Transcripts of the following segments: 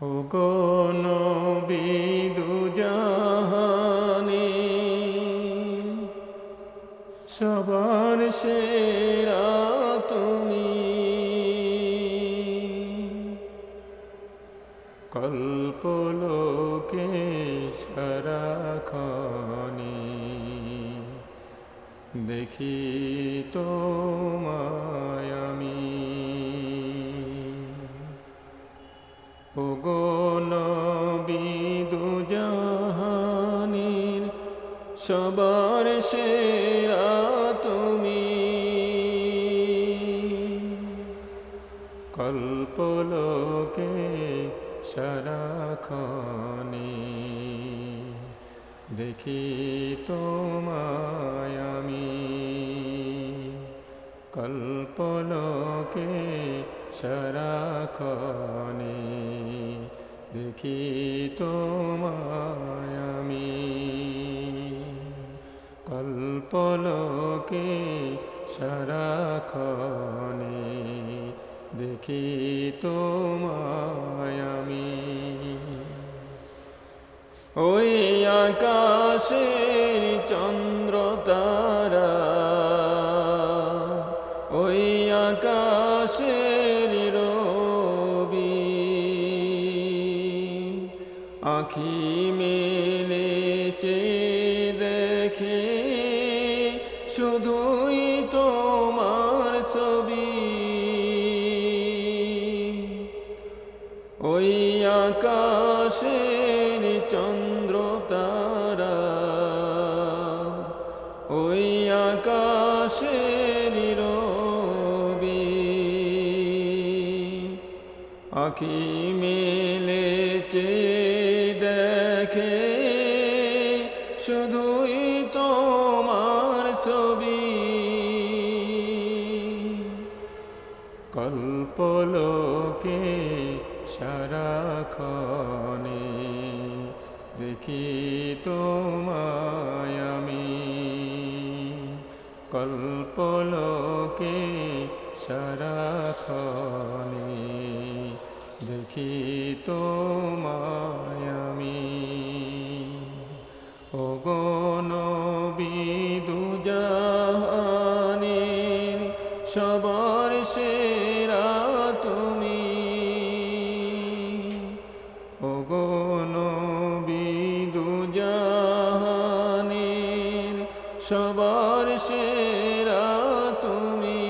ও গো নবী দুজাহানে সবার সেরা তুমি। কল্পলোকে সারাখনি দেখি তোমায় সবার সেরা তুমি। কল্পলোকে সারাখনি দেখি তোমায় আমি। কল্পলোকে সারাখনি দেখি তোমায় কল্পলোকে সারাখনি দেখি তোমায় আমি। ওই আকাশের চন্দ্র তারা ওই আকাশের রবি, আখি মেলেছে দেখে শুধুই তোমার ছবি। ওই আকাশের চন্দ্র তারা ওই আকাশের রবি। আখি মেলেছে কল্পলোকে সারাক্ষণে দেখি তোমায় আমি। কল্পলোকে সারাক্ষণে দেখি তোমায় আমি। ওগো নবী দুজাহানের সবার সেরা তুমি। ওগো নবী দুজাহানের সবার সেরা তুমি।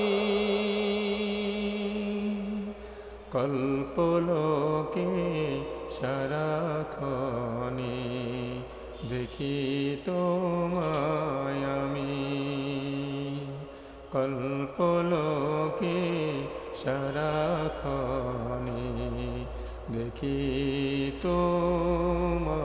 কল্পলোকে সারাক্ষণে দেখি তোমায় কল্পলোকে সারাক্ষণে দেখি তোমায়